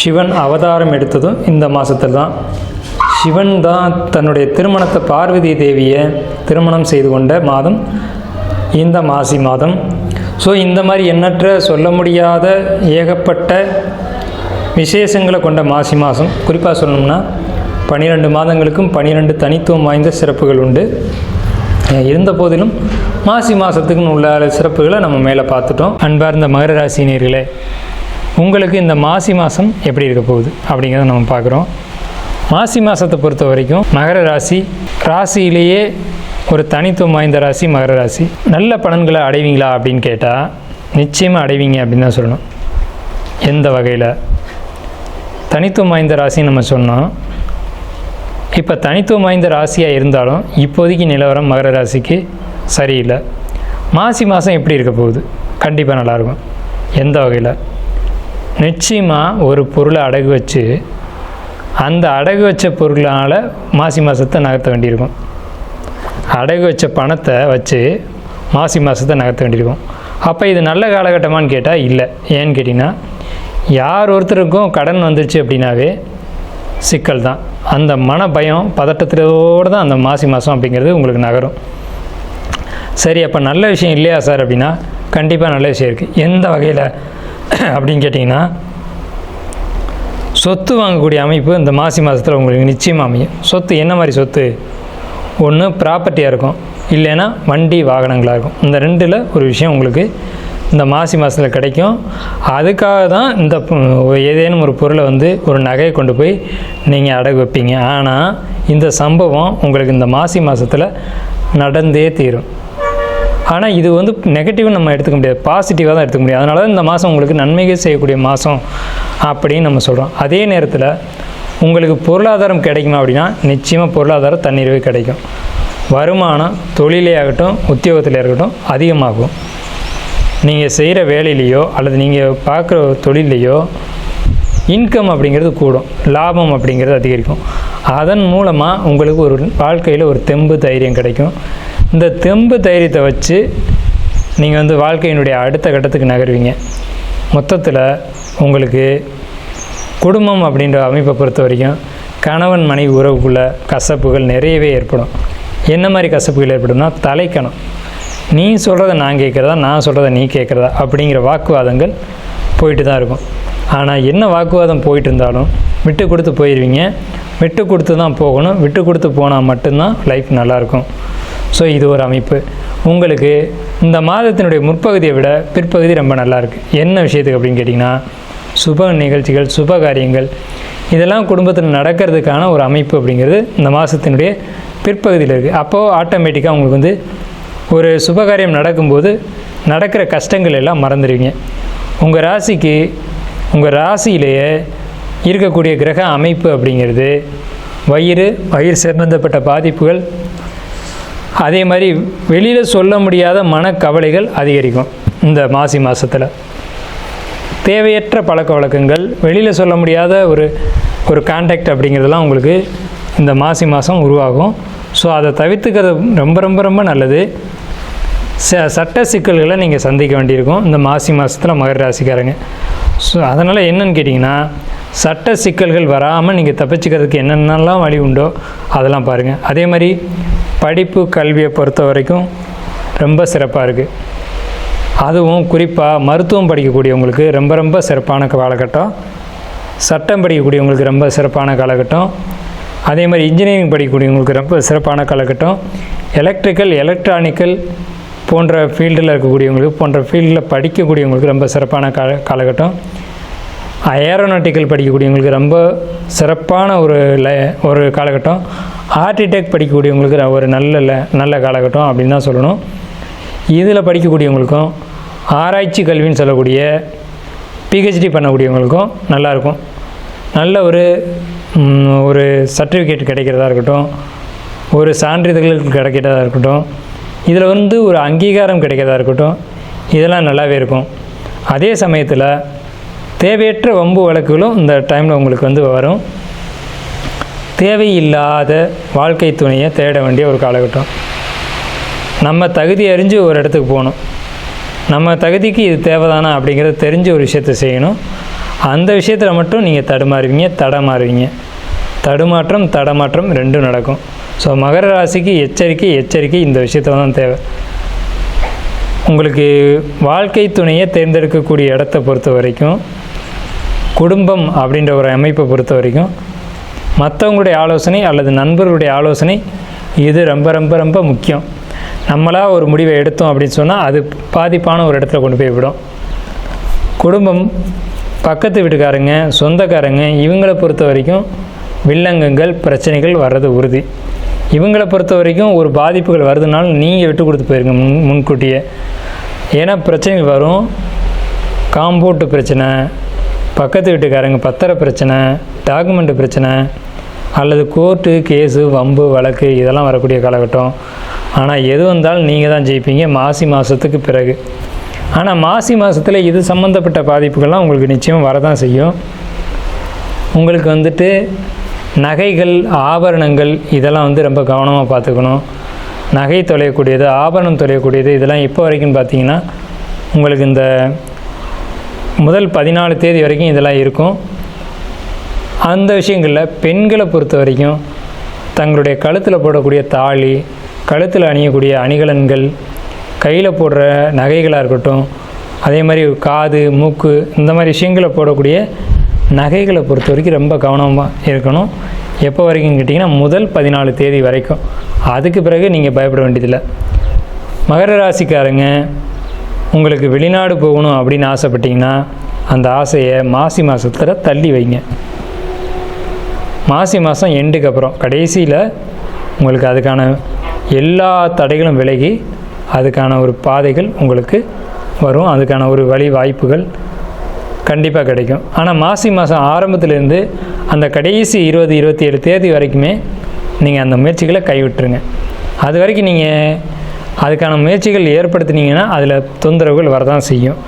சிவன் அவதாரம் எடுத்ததும் இந்த மாதத்தில் தான். சிவன் தான் தன்னுடைய திருமணத்தை பார்வதி தேவியை திருமணம் செய்து கொண்ட மாதம் இந்த மாசி மாதம். ஸோ இந்த மாதிரி எண்ணற்ற சொல்ல முடியாத ஏகப்பட்ட விசேஷங்களை கொண்ட மாசி மாதம். குறிப்பாக சொல்லணும்னா பன்னிரெண்டு மாதங்களுக்கும் பன்னிரெண்டு தனித்துவம் வாய்ந்த சிறப்புகள் உண்டு. இருந்த போதிலும் மாசி மாதத்துக்குன்னு உள்ள சிறப்புகளை நம்ம மேலே பார்த்துட்டோம். அன்பார்ந்த மகர ராசினியர்களே உங்களுக்கு இந்த மாசி மாதம் எப்படி இருக்க போகுது? அப்படிங்கிறத நம்ம பார்க்குறோம். மாசி மாதத்தை பொறுத்த வரைக்கும் மகர ராசி ராசியிலேயே ஒரு தனித்துவம் வாய்ந்த ராசி மகர ராசி. நல்ல பலன்களை அடைவீங்களா அப்படின்னு கேட்டால் நிச்சயமாக அடைவீங்க அப்படின்னு தான் சொல்லணும். எந்த வகையில்? தனித்துவம் வாய்ந்த ராசின்னு நம்ம சொன்னோம். இப்போ தனித்துவம் வாய்ந்த ராசியாக இருந்தாலும் இப்போதைக்கு நிலவரம் மகர ராசிக்கு சரியில்லை. மாசி மாதம் எப்படி இருக்க போகுது? கண்டிப்பாக நல்லாயிருக்கும் எந்த வகையில்? நிச்சயமாக ஒரு பொருளை அடகு வச்சு அந்த அடகு வச்ச பொருளால் மாசி மாதத்தை நகர்த்த வேண்டியிருக்கும். அடகு வச்ச பணத்தை வச்சு மாசி மாதத்தை நகர்த்த வேண்டியிருக்கும். அப்போ இது நல்ல காலகட்டமான்னு கேட்டால் இல்லை. ஏன்னு கேட்டிங்கன்னா யார் ஒருத்தருக்கும் கடன் வந்துருச்சு அப்படின்னாவே சிக்கல் தான். அந்த மன பயம் பதட்டத்தோடு தான் அந்த மாசி மாதம் அப்படிங்கிறது உங்களுக்கு நகரும். சரி அப்போ நல்ல விஷயம் இல்லையா சார் அப்படின்னா கண்டிப்பாக நல்ல விஷயம் இருக்குது எந்த வகையில் அப்படின்னு கேட்டிங்கன்னா சொத்து வாங்கக்கூடிய அமைப்பு இந்த மாசி மாதத்தில் உங்களுக்கு நிச்சயமாக அமையும். சொத்து என்ன மாதிரி சொத்து? ஒன்று ப்ராப்பர்ட்டியாக இருக்கும். இல்லைன்னா வண்டி வாகனங்களாக இருக்கும். இந்த ரெண்டில் ஒரு விஷயம் உங்களுக்கு இந்த மாசி மாதத்தில் கிடைக்கும். அதுக்காக தான் இந்த ஏதேனும் ஒரு பொருளை வந்து ஒரு நகையை கொண்டு போய் நீங்கள் அடகு வைப்பீங்க. ஆனால் இந்த சம்பவம் உங்களுக்கு இந்த மாசி மாதத்தில் நடந்தே தீரும். ஆனால் இது வந்து நெகட்டிவ்னு நம்ம எடுத்துக்க முடியாது. பாசிட்டிவாக தான் எடுத்துக்க முடியும். அதனால தான் இந்த மாதம் உங்களுக்கு நன்மைகள் செய்யக்கூடிய மாதம் அப்படின்னு நம்ம சொல்கிறோம் அதே நேரத்தில் உங்களுக்கு பொருளாதாரம் கிடைக்குமா அப்படின்னா நிச்சயமாக பொருளாதாரம் தண்ணீரவே கிடைக்கும். வருமானம் தொழிலே ஆகட்டும் உத்தியோகத்தில் இருக்கட்டும் அதிகமாகும். நீங்கள் செய்கிற வேலையிலையோ அல்லது நீங்கள் பார்க்குற தொழிலையோ இன்கம் அப்படிங்கிறது கூடும். லாபம் அப்படிங்கிறது அதிகரிக்கும். அதன் மூலமாக உங்களுக்கு ஒரு வாழ்க்கையில் ஒரு தெம்பு தைரியம் கிடைக்கும். இந்த தெம்பு தைரியத்தை வச்சு நீங்கள் வந்து வாழ்க்கையினுடைய அடுத்த கட்டத்துக்கு நகருவீங்க. மொத்தத்தில் உங்களுக்கு குடும்பம் அப்படின்ற அமைப்பை பொறுத்த வரைக்கும் கணவன் மனைவி உறவுக்குள்ள கசப்புகள் நிறையவே ஏற்படும். என்ன மாதிரி கசப்புகள் ஏற்படும்னா தலைக்கணம். நீ சொல்கிறத நான் கேட்குறதா நான் சொல்கிறத நீ கேட்குறதா அப்படிங்கிற வாக்குவாதங்கள் போயிட்டு தான் இருக்கும். ஆனால் என்ன வாக்குவாதம் போயிட்டு இருந்தாலும் விட்டு கொடுத்து போயிடுவீங்க விட்டு கொடுத்து தான் போகணும். விட்டு கொடுத்து போனால் மட்டும்தான் லைஃப் நல்லாயிருக்கும் ஸோ இது ஒரு அமைப்பு. உங்களுக்கு இந்த மாதத்தினுடைய முற்பகுதியை விட பிற்பகுதி ரொம்ப நல்லாயிருக்கு என்ன விஷயத்துக்கு அப்படின்னு கேட்டிங்கன்னா சுப நிகழ்ச்சிகள் சுப காரியங்கள் இதெல்லாம் குடும்பத்தில் நடக்கிறதுக்கான ஒரு அமைப்பு அப்படிங்கிறது இந்த மாதத்தினுடைய பிற்பகுதியில் இருக்குது அப்போது ஆட்டோமேட்டிக்காக உங்களுக்கு வந்து ஒரு சுபகாரியம் நடக்கும்போது நடக்கிற கஷ்டங்கள் எல்லாம் மறந்துடுவீங்க. உங்கள் ராசிக்கு உங்கள் ராசியிலேயே இருக்கக்கூடிய கிரக அமைப்பு அப்படிங்கிறது வயிறு வயிறு சம்பந்தப்பட்ட பாதிப்புகள் அதே மாதிரி வெளியில் சொல்ல முடியாத மனக்கவலைகள் அதிகரிக்கும் இந்த மாசி மாதத்தில் தேவையற்ற பழக்க வழக்கங்கள் வெளியில் சொல்ல முடியாத ஒரு ஒரு கான்டாக்ட் அப்படிங்கிறதெல்லாம் உங்களுக்கு இந்த மாசி மாதம் உருவாகும். ஸோ அதை தவிர்த்துக்கிறது ரொம்ப ரொம்ப ரொம்ப நல்லது. ச சட்ட சிக்கல்களை நீங்கள் சந்திக்க வேண்டியிருக்கும் இந்த மாசி மாதத்தில் மகர ராசிக்காரங்க. ஸோ அதனால் என்னன்னு கேட்டிங்கன்னா சட்ட சிக்கல்கள் வராமல் நீங்கள் தப்பிச்சுக்கிறதுக்கு என்னென்னலாம் வழி உண்டோ அதெல்லாம் பாருங்கள் அதே மாதிரி படிப்பு கல்வியை பொறுத்த வரைக்கும் ரொம்ப சிறப்பாக இருக்குது அதுவும் குறிப்பாக மருத்துவம் படிக்கக்கூடியவங்களுக்கு ரொம்ப ரொம்ப சிறப்பான காலகட்டம். சட்டம் படிக்கக்கூடியவங்களுக்கு ரொம்ப சிறப்பான காலகட்டம். அதே மாதிரி இன்ஜினியரிங் படிக்கக்கூடியவங்களுக்கு ரொம்ப சிறப்பான காலகட்டம். எலக்ட்ரிக்கல் எலக்ட்ரானிக்கல் போன்ற ஃபீல்டில் இருக்கக்கூடியவங்களுக்கு போன்ற ஃபீல்டில் படிக்கக்கூடியவங்களுக்கு ரொம்ப சிறப்பான கால காலகட்டம். ஏரோநாட்டிக்கல் படிக்கக்கூடியவங்களுக்கு ரொம்ப சிறப்பான ஒரு ல ஒரு காலகட்டம். ஆர்டிடெக்ட் படிக்கக்கூடியவங்களுக்கு ஒரு நல்ல நல்ல காலகட்டம் அப்படின்னு தான் சொல்லணும். இதில் படிக்கக்கூடியவங்களுக்கும் ஆராய்ச்சி கல்வின்னு சொல்லக்கூடிய பிஹெச்டி பண்ணக்கூடியவங்களுக்கும் நல்லாயிருக்கும் நல்ல ஒரு ஒரு சர்டிஃபிகேட் கிடைக்கிறதா இருக்கட்டும் ஒரு சான்றிதழ்கள் கிடைக்கிறதா இருக்கட்டும் இதில் வந்து ஒரு அங்கீகாரம் கிடைக்கிறதா இருக்கட்டும் இதெல்லாம் நல்லாவே இருக்கும். அதே சமயத்தில் தேவையற்ற வம்பு வழக்குகளும் இந்த டைமில் உங்களுக்கு வந்து வரும். தேவையில்லாத வாழ்க்கை துணையை தேட வேண்டிய ஒரு காலகட்டம். நம்ம தகுதி அறிஞ்சு ஒரு இடத்துக்கு போகணும். நம்ம தகுதிக்கு இது தேவைதானா அப்படிங்கிறத தெரிஞ்ச ஒரு விஷயத்தை செய்யணும். அந்த விஷயத்தில் மட்டும் நீங்கள் தடுமாறுவீங்க தடமாறுவீங்க. தடுமாற்றம் தடமாற்றம் ரெண்டும் நடக்கும். ஸோ மகர ராசிக்கு எச்சரிக்கை எச்சரிக்கை இந்த விஷயத்தில் தான் தேவை. உங்களுக்கு வாழ்க்கை துணையை தேர்ந்தெடுக்கக்கூடிய இடத்த பொறுத்த வரைக்கும் குடும்பம் அப்படின்ற ஒரு அமைப்பை பொறுத்த வரைக்கும் மற்றவங்களுடைய ஆலோசனை அல்லது நண்பர்களுடைய ஆலோசனை இது ரொம்ப ரொம்ப ரொம்ப முக்கியம். நம்மளாக ஒரு முடிவை எடுத்தோம் அப்படின்னு சொன்னால் அது பாதிப்பான ஒரு இடத்துல கொண்டு போய் விடும். குடும்பம் பக்கத்து வீட்டுக்காரங்க சொந்தக்காரங்க இவங்களை பொறுத்த வரைக்கும் வில்லங்கங்கள் பிரச்சனைகள் வர்றது உறுதி. இவங்களை பொறுத்த வரைக்கும் ஒரு பாதிப்புகள் வருதுனாலும் நீங்கள் விட்டு கொடுத்து போயிருங்க முன் முன்கூட்டியே. ஏன்னா பிரச்சனைகள் வரும். காம்பவுண்டு பிரச்சனை பக்கத்து வீட்டுக்காரங்க பத்திர பிரச்சனை டாக்குமெண்ட்டு பிரச்சனை அல்லது கோர்ட்டு கேஸு வம்பு வழக்கு இதெல்லாம் வரக்கூடிய காலகட்டம். ஆனால் எது வந்தாலும் நீங்கள் தான் ஜெயிப்பீங்க மாசி மாதத்துக்கு பிறகு. ஆனால் மாசி மாதத்தில் இது சம்மந்தப்பட்ட பாதிப்புகள்லாம் உங்களுக்கு நிச்சயம் வரதான் செய்யும். உங்களுக்கு வந்துட்டு நகைகள் ஆபரணங்கள் இதெல்லாம் வந்து ரொம்ப கவனமாக பார்த்துக்கணும். நகை தொலையக்கூடியது ஆபரணம் தொலையக்கூடியது இதெல்லாம் இப்போ வரைக்கும் பார்த்தீங்கன்னா உங்களுக்கு இந்த முதல் பதினாலு தேதி வரைக்கும் இதெல்லாம் இருக்கும். அந்த விஷயங்களில் பெண்களை பொறுத்த வரைக்கும் தங்களுடைய கழுத்தில் போடக்கூடிய தாலி கழுத்தில் அணியக்கூடிய அணிகலன்கள் கையில் போடுற நகைகளாக இருக்கட்டும் அதே மாதிரி காது மூக்கு இந்த மாதிரி விஷயங்களை போடக்கூடிய நகைகளை பொறுத்த வரைக்கும் ரொம்ப கவனமாக இருக்கணும். எப்போ வரைக்கும் கேட்டிங்கன்னா முதல் பதினாலு தேதி வரைக்கும். அதுக்கு பிறகு நீங்கள் பயப்பட வேண்டியதில்லை. மகர ராசிக்காரங்க உங்களுக்கு வெளிநாடு போகணும் அப்படின்னு ஆசைப்பட்டீங்கன்னா அந்த ஆசையை மாசி மாதத்தில் தள்ளி வைங்க. மாசி மாதம் எண்டுக்கு அப்புறம். கடைசியில் உங்களுக்கு அதுக்கான எல்லா தடைகளும் விலகி அதுக்கான ஒரு பாதைகள் உங்களுக்கு வரும். அதுக்கான ஒரு வழி வாய்ப்புகள் கண்டிப்பாக கிடைக்கும். ஆனால் மாசி மாதம் ஆரம்பத்துலேருந்து அந்த கடைசி இருபது இருபத்தி ஏழு தேதி வரைக்குமே நீங்கள் அந்த முயற்சிகளை கைவிட்டுருங்க. அது வரைக்கும் நீங்கள் அதுக்கான முயற்சிகள் ஏற்படுத்தினீங்கன்னா அதில் தொந்தரவுகள் வரதான் செய்யும்.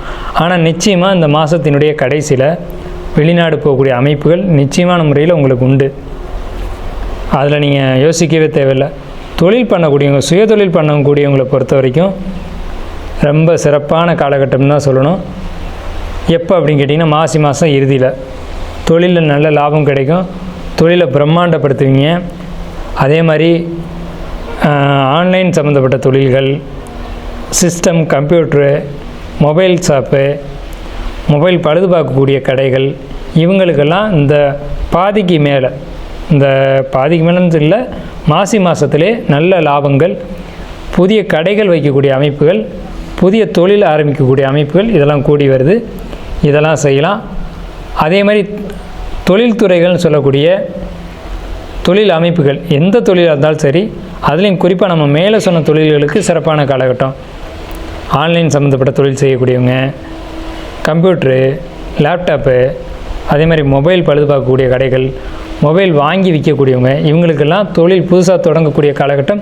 ஆனால் நிச்சயமாக இந்த மாதத்தினுடைய கடைசியில் வெளிநாடு போகக்கூடிய அமைப்புகள் நிச்சயமான முறையில் உங்களுக்கு உண்டு. அதில் நீங்கள் யோசிக்கவே தேவையில்லை. தொழில் பண்ணக்கூடியவங்க சுயதொழில் பண்ணக்கூடியவங்களை பொறுத்த வரைக்கும் ரொம்ப சிறப்பான காலகட்டம்னு தான் சொல்லணும். எப்போ அப்படின்னு கேட்டிங்கன்னா மாசி மாதம் இறுதியில். தொழிலில் நல்ல லாபம் கிடைக்கும். தொழிலை பிரம்மாண்டப்படுத்துவீங்க. அதே மாதிரி ஆன்லைன் சம்மந்தப்பட்ட தொழில்கள் system computer mobile shop mobile பழுது பார்க்கக்கூடிய கடைகள் இவங்களுக்கெல்லாம் இந்த பாதிக்கு மேலே இந்த பாதிக்கு மேலே இல்லை மாசி மாதத்திலே நல்ல லாபங்கள் புதிய கடைகள் வைக்கக்கூடிய அமைப்புகள் புதிய தொழில் ஆரம்பிக்கக்கூடிய அமைப்புகள் இதெல்லாம் கூடி வருது. இதெல்லாம் செய்யலாம். அதே மாதிரி தொழில்துறைகள்னு சொல்லக்கூடிய தொழில் அமைப்புகள் எந்த தொழிலாக இருந்தாலும் சரி அதுலேயும் குறிப்பாக நம்ம மேலே சொன்ன தொழில்களுக்கு சிறப்பான காலகட்டம். ஆன்லைன் சம்மந்தப்பட்ட தொழில் செய்யக்கூடியவங்க கம்ப்யூட்ரு லேப்டாப்பு அதே மாதிரி மொபைல் பழுது பார்க்கக்கூடிய கடைகள் மொபைல் வாங்கி விற்கக்கூடியவங்க இவங்களுக்கெல்லாம் தொழில் புதுசாக தொடங்கக்கூடிய காலகட்டம்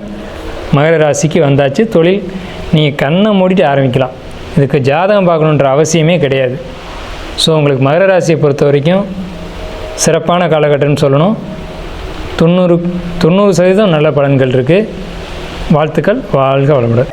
மகர ராசிக்கு வந்தாச்சு. தொழில் நீங்கள் கண்ணை மூடிட்டு ஆரம்பிக்கலாம். இதுக்கு ஜாதகம் பார்க்கணுன்ற அவசியமே கிடையாது. ஸோ உங்களுக்கு மகர ராசியை பொறுத்த வரைக்கும் சிறப்பான காலகட்டம்னு சொல்லணும். தொண்ணூறு தொண்ணூறு சதவீதம் நல்ல பலன்கள் இருக்குது வாழ்த்துக்கள் வாழ்க வளமுடன்.